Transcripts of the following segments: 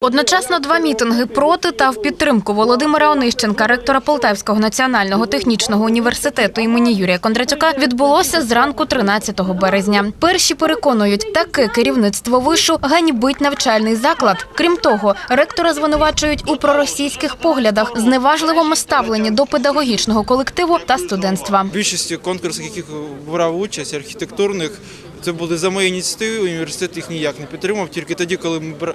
Одночасно два мітинги проти та в підтримку Володимира Онищенка, ректора Полтавського національного технічного університету імені Юрія Кондратюка, відбулося зранку 13 березня. Перші переконують, таке керівництво вишу ганьбить навчальний заклад. Крім того, ректора звинувачують у проросійських поглядах, зневажливому ставленні до педагогічного колективу та студентства. В більшості конкурсів, яких брав участь, архітектурних, це були за мої ініціативи, університет їх ніяк не підтримав. Тільки тоді, коли ми бра-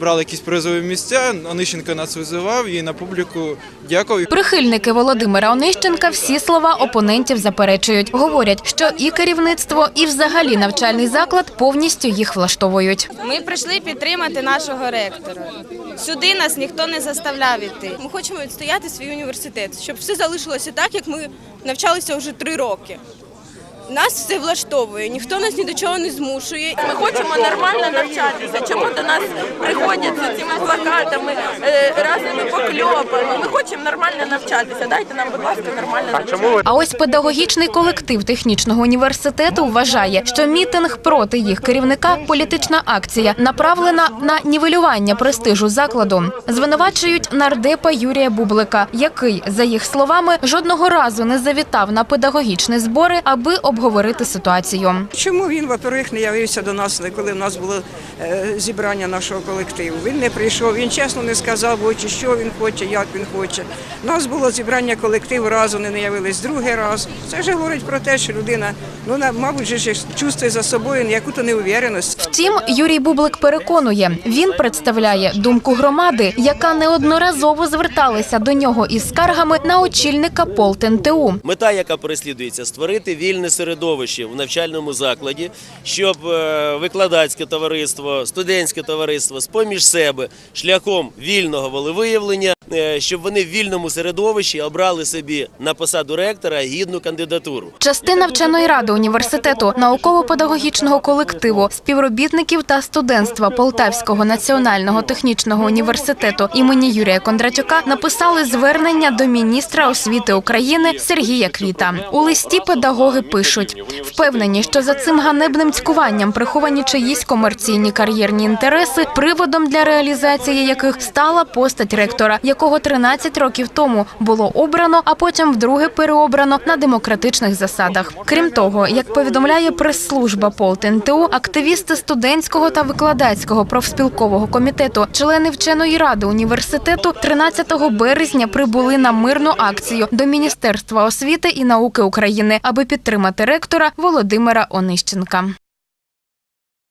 брали якісь призові місця, Онищенко нас визивав і на публіку дякував. Прихильники Володимира Онищенка всі слова опонентів заперечують. Говорять, що і керівництво, і взагалі навчальний заклад повністю їх влаштовують. Ми прийшли підтримати нашого ректора. Сюди нас ніхто не заставляв іти. Ми хочемо відстояти свій університет, щоб все залишилося так, як ми навчалися вже три роки. Нас все влаштовує, ніхто нас ні до чого не змушує. Ми хочемо нормально навчатися. Чому до нас приходять з цими плакатами, е, разними покльопами? Ми хочемо нормально навчатися. Дайте нам, будь ласка, нормально навчатися. А ось педагогічний колектив технічного університету вважає, що мітинг проти їх керівника політична акція, направлена на нівелювання престижу закладу. Звинувачують нардепа Юрія Бублика, який, за їх словами, жодного разу не завітав на педагогічні збори, аби обговорити ситуацію. Чому він, во-первых, не явився до нас, коли в нас було е, зібрання нашого колективу? Він не прийшов, він чесно не сказав очі, що він хоче, як він хоче. У нас було зібрання колективу, разу не явились другий раз. Це вже говорить про те, що людина, ну, мабуть, же чувствує за собою яку-то неувіреність. Втім, Юрій Бублик переконує, він представляє думку громади, яка неодноразово зверталася до нього із скаргами на очільника ПолтНТУ. Мета, яка переслідується, створити вільне середовище в навчальному закладі, щоб е, викладацьке товариство, студентське товариство з поміж себе шляхом вільного волевиявлення, е, щоб вони в вільному середовищі обрали собі на посаду ректора гідну кандидатуру. Частина вченої ради університету, науково-педагогічного колективу, співробітників та студентства Полтавського національного технічного університету імені Юрія Кондратюка написали звернення до міністра освіти України Сергія Квіта. У листі педагоги пишуть, впевнені, що за цим ганебним цькуванням приховані чиїсь комерційні кар'єрні інтереси, приводом для реалізації яких стала постать ректора, якого 13 років тому було обрано, а потім вдруге переобрано на демократичних засадах. Крім того, як повідомляє прес-служба ПолтНТУ, активісти студентського та викладацького профспілкового комітету, члени вченої ради університету 13 березня прибули на мирну акцію до Міністерства освіти і науки України, аби підтримати ректора Володимира Онищенка.